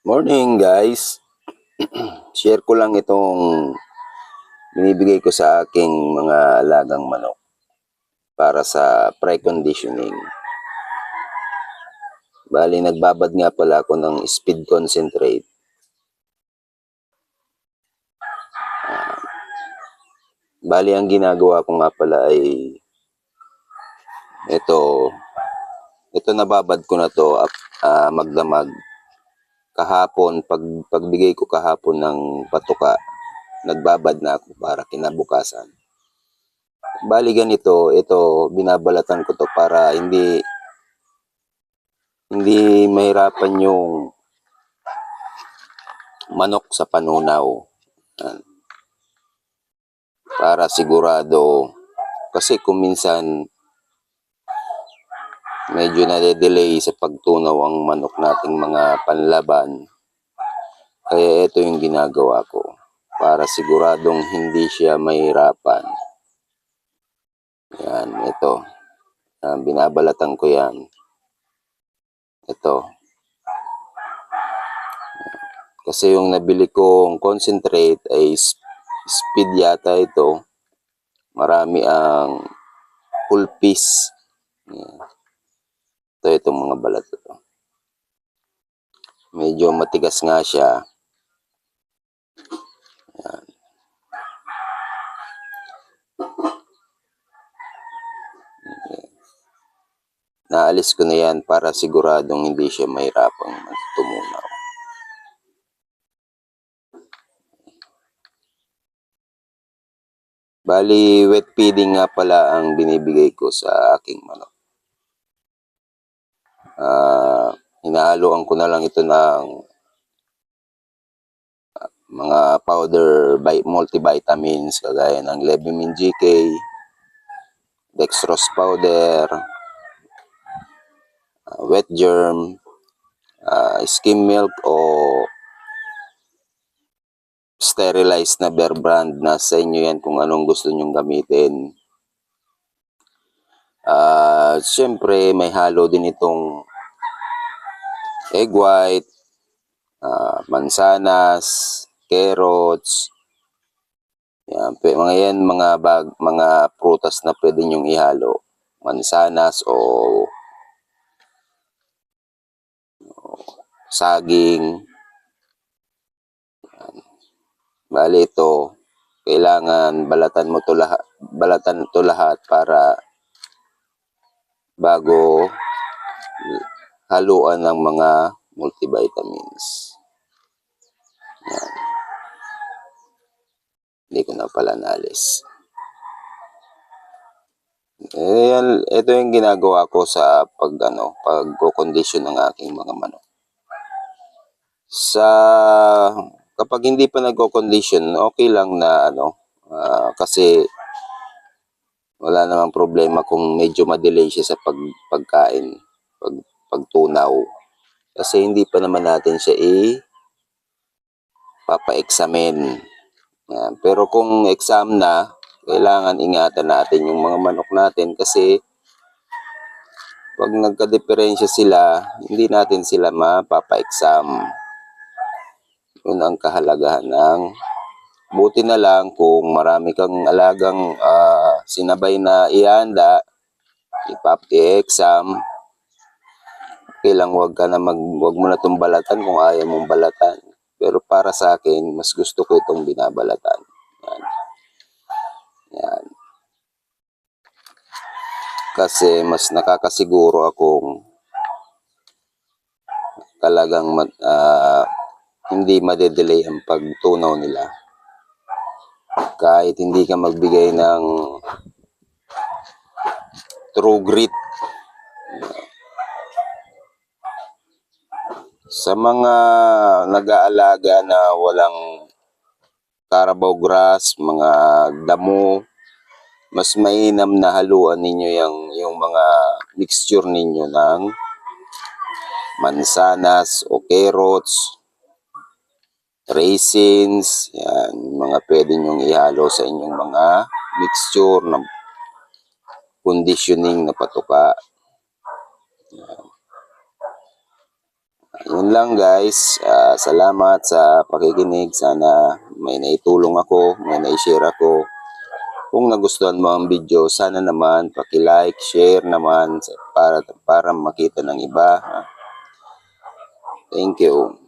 Morning guys. Share ko lang itong binibigay ko sa aking mga alagang manok para sa pre-conditioning. Bali, nagbabad nga pala ako ng speed concentrate. Ah, bali, ang ginagawa ko nga pala ay ito, ito nababad ko na to ah, magdamag kahapon, pag pagbigay ko kahapon ng patuka, nagbabad na ako para kinabukasan. Bali ganito, ito, binabalatan ko to para hindi hindi mahirapan yung manok sa panunaw. Para sigurado, kasi kung minsan medyo nade-delay sa pagtunaw ang manok nating mga panlaban. Kaya ito yung ginagawa ko para siguradong hindi siya mahirapan. Yan, ito. Yan, binabalatan ko yan. Ito. Kasi yung nabili kong concentrate ay speed yata ito. Marami ang full piece. Yan. Ito, itong mga balat ito. Medyo matigas nga siya. Yan. Naalis ko na yan para siguradong hindi siya mahirapang tumunaw. Bali, wet feeding nga pala ang binibigay ko sa aking manok. Ah, hinahaluan ko na lang ito ng ah, mga powder bi- multivitamins kagaya ng Levimin GK, dextrose powder, ah, wet germ, ah, skim milk o sterilized na bear brand na sa inyo yan kung anong gusto nyong gamitin. Ah, Siyempre, may halo din itong egg white, ah, mansanas, carrots, yan, mga yan, mga bag, mga prutas na pwede nyong ihalo. Mansanas o saging. Yan. Bali ito, kailangan balatan mo to lahat, balatan to lahat para bago haluan ng mga multivitamins. Yan. Hindi ko na pala naalis. Eh, yan, ito yung ginagawa ko sa pag ano, pag-condition ng aking mga manok. Sa kapag hindi pa nagko-condition, okay lang na ano, ah, kasi wala namang problema kung medyo ma-delay siya sa pag, pagkain, pag, pagtunaw. Kasi hindi pa naman natin siya i papa-examine. Pero kung exam na, kailangan ingatan natin yung mga manok natin kasi pag nagka-diferensya sila, hindi natin sila mapapa-exam. Yun ang kahalagahan ng buti na lang kung marami kang alagang ah, sinabay na ihanda, ipap exam okay lang wag ka na mag wag mo na itong balatan kung ayaw mong balatan. Pero para sa akin, mas gusto ko itong binabalatan. Yan. Yan. Kasi mas nakakasiguro akong talagang ah, hindi madedelay ang pagtunaw nila. Kahit hindi ka magbigay ng true grit. Sa mga nag-aalaga na walang carabao grass, mga damo, mas mainam na haluan ninyo yung, yung mga mixture ninyo ng mansanas o carrots, raisins, yan, mga pwede nyong ihalo sa inyong mga mixture ng conditioning na patuka. Yan. Yun lang guys. Ah, salamat sa pakikinig. Sana may naitulong ako, may naishare ako. Kung nagustuhan mo ang video, sana naman paki-like, share naman para para makita ng iba. Thank you.